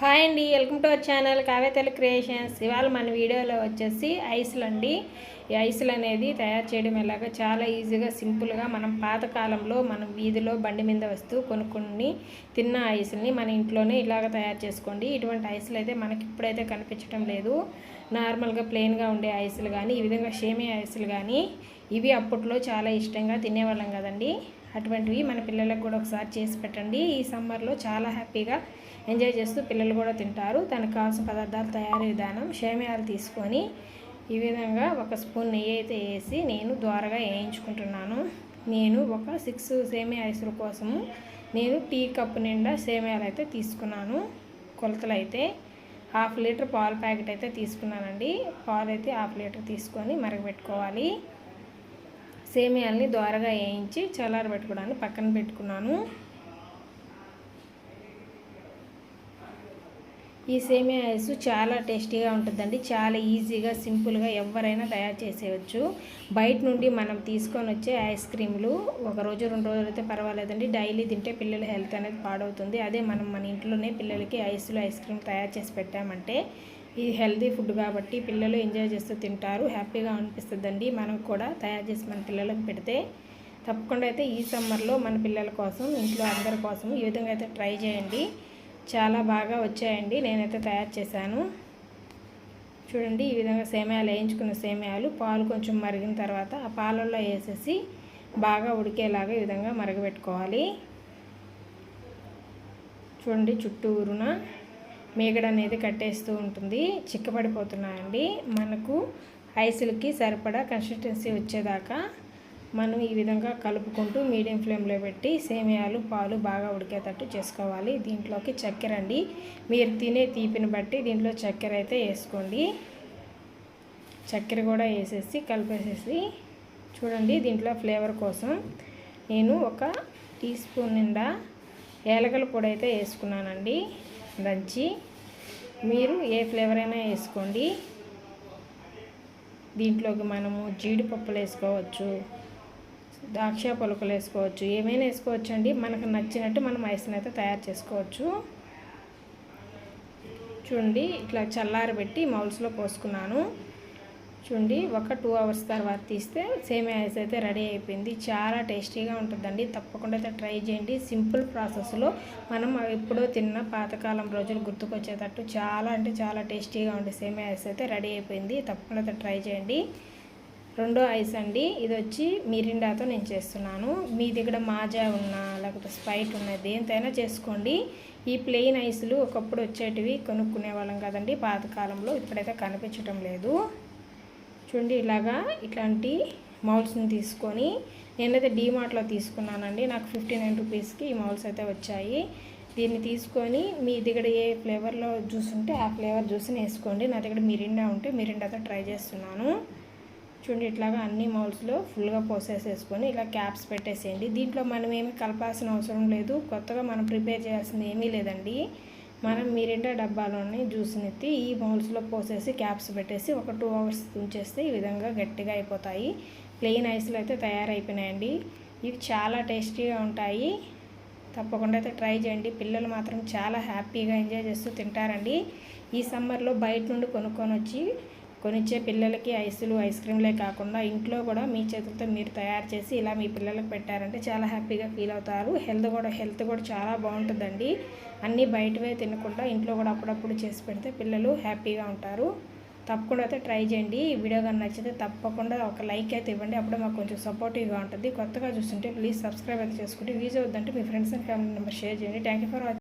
Hi అండి welcome to our channel కావ్యతలు creations. ఇవాళ మన వీడియోలో వచ్చేసి ఐస్లు అండి. ఈ ఐస్లు అనేది తయారు చేయడం ఎలాగో చాలా ఈజీగా సింపుల్గా మనం పాతకాలంలో మనం వీధిలో బండి మీద వస్తూ కొనుక్కొని తిన్న ఐస్ని మన ఇంట్లోనే ఇలాగ తయారు చేసుకోండి. ఇటువంటి ఐస్లు అయితే మనకి ఇప్పుడైతే కనిపించడం లేదు. నార్మల్గా ప్లెయిన్గా ఉండే ఐస్లు కానీ ఈ విధంగా షేమీ ఐస్లు కానీ ఇవి అప్పట్లో చాలా ఇష్టంగా తినేవాళ్ళం కదండి. అటువంటివి మన పిల్లలకు కూడా ఒకసారి చేసి పెట్టండి. ఈ సమ్మర్లో చాలా హ్యాపీగా ఎంజాయ్ చేస్తూ పిల్లలు కూడా తింటారు. దానికి కావాల్సిన పదార్థాలు తయారీ విధానం షేమియాలు తీసుకొని ఈ విధంగా ఒక స్పూన్ నెయ్యి అయితే వేసి నేను ద్వారగా వేయించుకుంటున్నాను. నేను ఒక సిక్స్ సేమియా ఐసుల కోసము నేను టీ కప్పు నిండా సేమియాలు అయితే తీసుకున్నాను. కొలతలు అయితే హాఫ్ లీటర్ పాల ప్యాకెట్ అయితే తీసుకున్నానండి. పాలు అయితే హాఫ్ లీటర్ తీసుకొని మరగబెట్టుకోవాలి. సేమియాల్ని ద్వారగా వేయించి చల్లారబెట్టుకోవడానికి పక్కన పెట్టుకున్నాను. ఈ సేమియా ఐస్ చాలా టేస్టీగా ఉంటుందండి. చాలా ఈజీగా సింపుల్గా ఎవరైనా తయారు చేసేయచ్చు. బయట నుండి మనం తీసుకొని వచ్చే ఐస్ క్రీమ్లు ఒక రోజు రెండు రోజులు అయితే పర్వాలేదండి. డైలీ తింటే పిల్లల హెల్త్ అనేది పాడవుతుంది. అదే మనం మన ఇంట్లోనే పిల్లలకి ఐస్లో ఐస్ క్రీమ్ తయారు చేసి పెట్టామంటే ఇది హెల్తీ ఫుడ్ కాబట్టి పిల్లలు ఎంజాయ్ చేస్తూ తింటారు. హ్యాపీగా అనిపిస్తుందండి. మనం కూడా తయారు చేసి మన పిల్లలకు పెడితే తప్పకుండా అయితే ఈ సమ్మర్లో మన పిల్లల కోసం ఇంట్లో అందరి కోసం ఈ విధంగా అయితే ట్రై చేయండి. చాలా బాగా వచ్చాయండి. నేనైతే తయారు చేశాను. చూడండి ఈ విధంగా సేమ్యాలు వేయించుకున్న సేమ్యాలు. పాలు కొంచెం మరిగిన తర్వాత ఆ పాలల్లో వేసేసి బాగా ఉడికేలాగా ఈ విధంగా మరగబెట్టుకోవాలి. చూడండి చుట్టూరున మేగడ అనేది కట్టేస్తూ ఉంటుంది. చిక్కబడిపోతున్నాయండి. మనకు ఐసులకి సరిపడా కన్సిస్టెన్సీ వచ్చేదాకా మనం ఈ విధంగా కలుపుకుంటూ మీడియం ఫ్లేమ్లో పెట్టి సేమియాలు పాలు బాగా ఉడికేటట్టు చేసుకోవాలి. దీంట్లోకి చక్కెర అండి. మీరు తినే తీపిని బట్టి దీంట్లో చక్కెర అయితే వేసుకోండి. చక్కెర కూడా వేసేసి కలిపేసేసి చూడండి దీంట్లో ఫ్లేవర్ కోసం నేను ఒక టీ స్పూన్ నిండా ఏలకల పొడి అయితే వేసుకున్నానండి. దంచి మీరు ఏ ఫ్లేవర్ అయినా వేసుకోండి. దీంట్లోకి మనము జీడిపప్పులు వేసుకోవచ్చు. ద్రాక్ష పలుకులు వేసుకోవచ్చు. ఏమైనా వేసుకోవచ్చు అండి మనకు నచ్చినట్టు మనం ఐస్ని అయితే తయారు చేసుకోవచ్చు. చూడండి ఇట్లా చల్లారబెట్టి మౌల్స్లో పోసుకున్నాను. చూడండి ఒక టూ అవర్స్ తర్వాత తీస్తే సేమ్ ఐస్ అయితే రెడీ అయిపోయింది. చాలా టేస్టీగా ఉంటుందండి. తప్పకుండా అయితే ట్రై చేయండి. సింపుల్ ప్రాసెస్లో మనం ఎప్పుడో తిన్న పాతకాలం రోజులు గుర్తుకొచ్చేటట్టు చాలా అంటే చాలా టేస్టీగా ఉండే సేమ్ ఐస్ అయితే రెడీ అయిపోయింది. తప్పకుండా అయితే ట్రై చేయండి. రెండో ఐస్ అండి. ఇది వచ్చి మిరిండాతో నేను చేస్తున్నాను. మీ దగ్గర మాజా ఉన్నా లేకపోతే స్పైట్ ఉన్న దేంతైనా చేసుకోండి. ఈ ప్లెయిన్ ఐస్లు ఒకప్పుడు వచ్చేటివి కొనుక్కునే వాళ్ళం కదండి. పాతకాలంలో ఇప్పుడైతే కనిపించటం లేదు. చూడండి ఇలాగా ఇట్లాంటి మౌల్స్ని తీసుకొని నేనైతే డీమార్ట్లో తీసుకున్నానండి. నాకు ఫిఫ్టీ నైన్ రూపీస్కి ఈ మౌల్స్ అయితే వచ్చాయి. దీన్ని తీసుకొని మీ దగ్గర ఏ ఫ్లేవర్లో జ్యూస్ ఉంటే ఆ ఫ్లేవర్ జ్యూస్ని వేసుకోండి. నా దగ్గర మిరిండా ఉంటే మిరిండాతో ట్రై చేస్తున్నాను. చూడండి ఇట్లాగా అన్ని మౌల్స్లో ఫుల్గా పోసేసేసుకొని ఇలా క్యాప్స్ పెట్టేసేయండి. దీంట్లో మనం ఏమి కలపాల్సిన అవసరం లేదు. కొత్తగా మనం ప్రిపేర్ చేయాల్సింది ఏమీ లేదండి. మనం మీరిండా డబ్బాలోని జ్యూస్ని ఎత్తి ఈ మౌల్స్లో పోసేసి క్యాప్స్ పెట్టేసి ఒక టూ అవర్స్ ఉంచేస్తే ఈ విధంగా గట్టిగా అయిపోతాయి. ప్లెయిన్ ఐస్లు అయితే తయారైపోయినాయండి. ఇవి చాలా టేస్టీగా ఉంటాయి. తప్పకుండా అయితే ట్రై చేయండి. పిల్లలు మాత్రం చాలా హ్యాపీగా ఎంజాయ్ చేస్తూ తింటారండి. ఈ సమ్మర్లో బయట నుండి కొనుక్కొని వచ్చి కొనిచ్చే పిల్లలకి ఐసులు ఐస్ క్రీమ్లే కాకుండా ఇంట్లో కూడా మీ చేతులతో మీరు తయారు చేసి ఇలా మీ పిల్లలకు పెట్టారంటే చాలా హ్యాపీగా ఫీల్ అవుతారు. హెల్త్ కూడా హెల్త్ కూడా చాలా బాగుంటుందండి. అన్నీ బయటవే తినకుండా ఇంట్లో కూడా అప్పుడప్పుడు చేసి పెడితే పిల్లలు హ్యాపీగా ఉంటారు. తప్పకుండా అయితే ట్రై చేయండి. ఈ వీడియో కానీ నచ్చితే తప్పకుండా ఒక లైక్ అయితే ఇవ్వండి. అప్పుడే మాకు కొంచెం సపోర్టివ్గా ఉంటుంది. కొత్తగా చూస్తుంటే ప్లీజ్ సబ్స్క్రైబ్ అయితే చేసుకుంటే వీజ్ అవుద్దంటే మీ friends and family number share చేయండి. Thank for watching